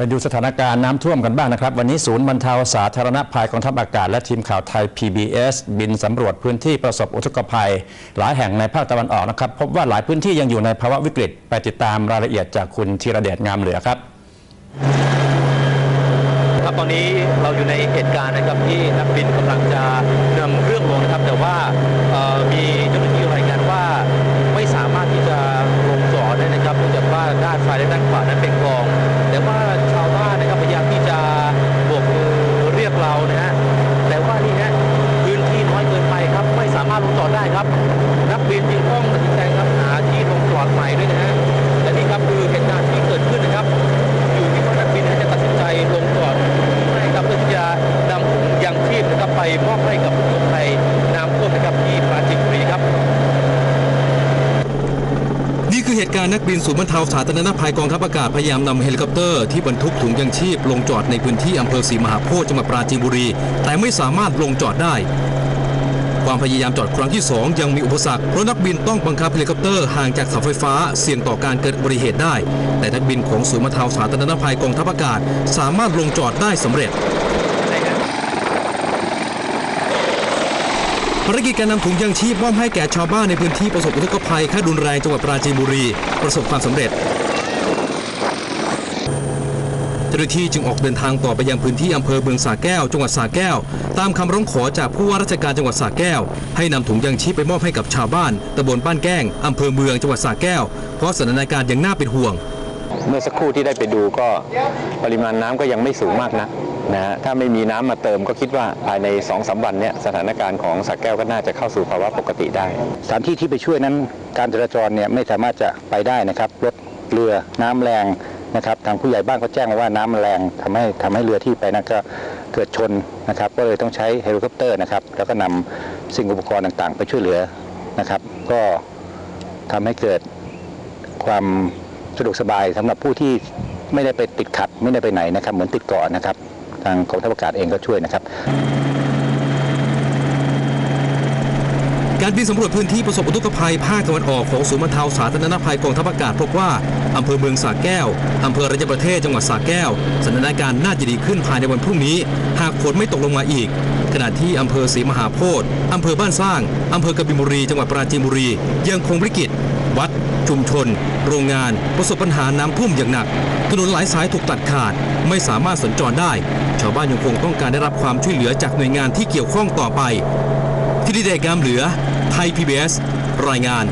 ไปดูสถานการณ์น้ำท่วมกันบ้างนะครับ วันนี้ศูนย์บรรเทาสาธารณภัยกองทัพอากาศ และทีมข่าวไทย PBS บินสำรวจพื้นที่ประสบอุทกภัย หลายแห่งในภาคตะวันออกนะครับ พบว่าหลายพื้นที่ยังอยู่ในภาวะวิกฤต ไปติดตามรายละเอียดจากคุณธีระเดชงามเหลือครับครับตอนนี้เราอยู่ในเหตุการณ์นะครับที่นักบินกำลังจะนำเครื่องลงนะครับ แต่ว่ามีเจ้าหน้าที่รายงานว่าไม่สามารถที่จะลงจอดได้นะครับเนื่องจากว่าด้านซ้ายและด้านขวานั้นเป็นคลอง แต่ว่าชาวบ้านนะครับพยายามที่จะโบกมือ เรานะฮะแต่ว่านี่ฮะพื้นที่น้อยเกินไปครับ ไม่สามารถลงจอดได้ครับ นักบินจึงต้องตัดสินใจครับหาที่ลงจอดใหม่ด้วยนะฮะและนี่ครับคือเหตุการณ์ที่เกิดขึ้นนะครับ อยู่ที่ว่านักบินจะตัดสินใจลงจอดหรือไม่ครับเพื่อที่จะนำถุงยังชีพนะครับไปมอบให้กับผู้ประสบภัยน้ำท่วมนะครับที่ปราจีนบุรีครับ นี่คือ เหตุการณ์นักบินศูนย์บรรเทาสาธารณภัยกองทัพอากาศพยายามนำเฮลิคอปเตอร์ที่บรรทุกถุงยังชีพลงจอดในพื้นที่อำเภอศรีมหาโพธิ์จังหวัดปราจีนบุรี แต่ไม่สามารถลงจอดได้ ความพยายามจอดครั้งที่ 2 ยังมีอุปสรรคเพราะนักบินต้องบังคับเฮลิคอปเตอร์ห่างจากเสาไฟฟ้าเสี่ยงต่อการเกิดอุบัติเหตุได้ แต่นักบินของศูนย์บรรเทาสาธารณภัยกองทัพอากาศ สามารถลงจอดได้สำเร็จ ภารกิจการนำถุงยังชีพมอบให้แก่ชาวบ้านในพื้นที่ประสบอุทกภัยขั้นรุนแรงจังหวัดปราจีนบุรี ประสบความสำเร็จเจ้าหน้าที่จึงออกเดินทางต่อไปยังพื้นที่อำเภอเมืองสาแก้ว จังหวัดสาแก้ว ตามคำร้องขอจากผู้ว่าราชการจังหวัดสาแก้ว ให้นำถุงยังชีพไปมอบให้กับชาวบ้านตำบลบ้านแก้งอำเภอเมืองจังหวัดสาแก้ว เพราะสถานการณ์ยังน่าเป็นห่วง เมื่อสักครู่ที่ได้ไปดูก็ปริมาณน้ำก็ยังไม่สูงมากนะนะฮะถ้าไม่มีน้ำมาเติมก็คิดว่าภายใน2อสวันเนี้ยสถานการณ์ของสักแก้วก็น่าจะเข้าสู่ภาวะปกติได้สถานที่ที่ไปช่วยนั้นการจราจรเนี่ยไม่สามารถจะไปได้นะครับรถเรือน้ำแรงนะครับทางผู้ใหญ่บ้านก็แจ้งมาว่าน้ำมันแรงทำให้ทำให้เรือที่ไปนั้นก็เกิดชนนะครับ ก็เลยต้องใช้เฮลิคอปเตอร์นะครับแล้วก็นำสิ่งอุปกรณ์ต่างๆ ไปช่วยเหลือนะครับ ก็ทำให้เกิดความ สะดวกสบายสำหรับผู้ที่ไม่ได้ไปติดขัด ไม่ได้ไปไหนนะครับ เหมือนติดเกาะนะครับ ทางกองทัพอากาศเองก็ช่วยนะครับ การบินสำรวจพื้นที่ประสบอุทกภัยภาคตะวันออกของศูนย์บรรเทาสาธารณภัยกองทัพอากาศพบว่าอำเภอเมืองสาแก้วอำเภอรัญญประเทศจังหวัดสาแก้วสถานการณ์น่าจะดีขึ้นภายในวันพรุ่งนี้ หากฝนไม่ตกลงมาอีก ขณะที่อำเภอศรีมหาโพธิ์อำเภอบ้านสร้างอำเภอกบินบุรี จังหวัดปราจีนบุรี ยังคงวิกฤตวัด ชุมชน โรงงาน ประสบปัญหาน้ำท่วมอย่างหนัก ถนนหลายสายถูกตัดขาด ไม่สามารถสัญจรได้ ชาวบ้านยังคงต้องการได้รับความช่วยเหลือจากหน่วยงานที่เกี่ยวข้องต่อไป ทิติเดชงามเหลือ ไทย PBS รายงาน